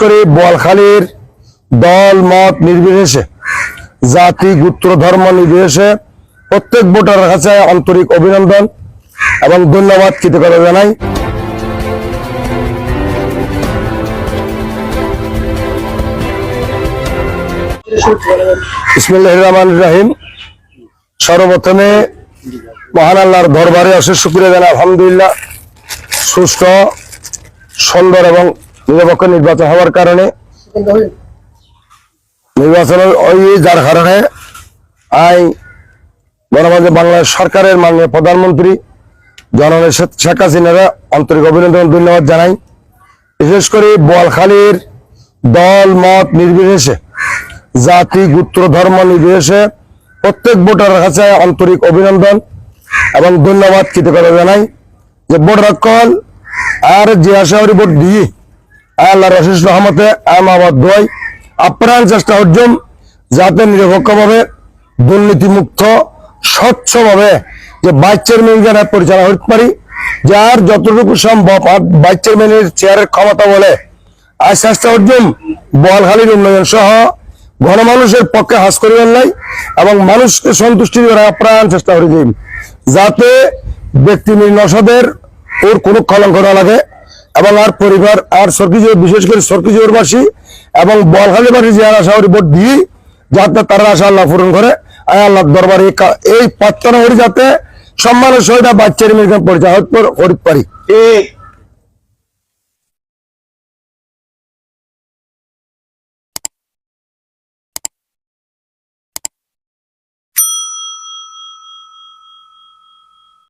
করে বোয়ালখালীর দল, মত নির্বিশেষে, জাতি, গোত্র, ধর্ম নির্বিশেষে প্রত্যেক ভোটারের কাছে আন্তরিক অভিনন্দন এবং ধন্যবাদ কৃতজ্ঞতা জানাই। ইসমিল্লাহ রহমান রাহিম। সর্বপ্রথমে মহান আল্লাহর দরবারে অশেষ শুক্রিয়া জানাই। আলহামদুলিল্লাহ, সুস্থ, সুন্দর এবং নিরপেক্ষ নির্বাচন হওয়ার কারণে নির্বাচনের ওই যার কারণে আই গণমাধ্যম বাংলাদেশ সরকারের মাননীয় প্রধানমন্ত্রী জননেত্রী শেখ- হাসিনার আন্তরিক অভিনন্দন ধন্যবাদ জানাই। বিশেষ করে বোয়ালখালীর দল, মত নির্বিশেষে, জাতি, গোত্র, ধর্ম নির্বিশেষে প্রত্যেক ভোটারের কাছে আন্তরিক অভিনন্দন এবং ধন্যবাদ কৃতজ্ঞতা জানাই যে ভোট রক্ষণ আর যে আশাহরি ভোট দিয়ে আল্লাহর অশেষ রহমতে আমাবাদ দোয়াই আপ্রাণ চেষ্টা অর্জন যাতে নিরপেক্ষভাবে দুর্নীতিমুক্ত, স্বচ্ছভাবে যে ভাইস চেয়ারম্যান পরিচালনা করতে পারি যার যতটুকু সম্ভব ভাইস চেয়ারম্যানের চেয়ারের ক্ষমতা বলে আর চেষ্টা অর্জন বোয়ালখালীর উন্নয়ন সহ গণমানুষের পক্ষে হাস করিবেন নাই এবং মানুষকে সন্তুষ্টি করার আপ্রাণ চেষ্টা করে যাতে ব্যক্তি নির্ণসদের ওর কোনো কলঙ্ক না লাগে। এবং আর পরিবার, আর সরকিজোর বিশেষ করে সরকিজোরবাসী এবং বলখালীবাসী যে আশা করি ভোট দিই, যাতে তারা আশা আল্লাহ পূরণ করে। আয় আল্লাহ দরবার এই প্রার্থনা করি যাতে সম্মানের সহিত বাচ্চার মেয়েকে পরিচয় হরিত পারি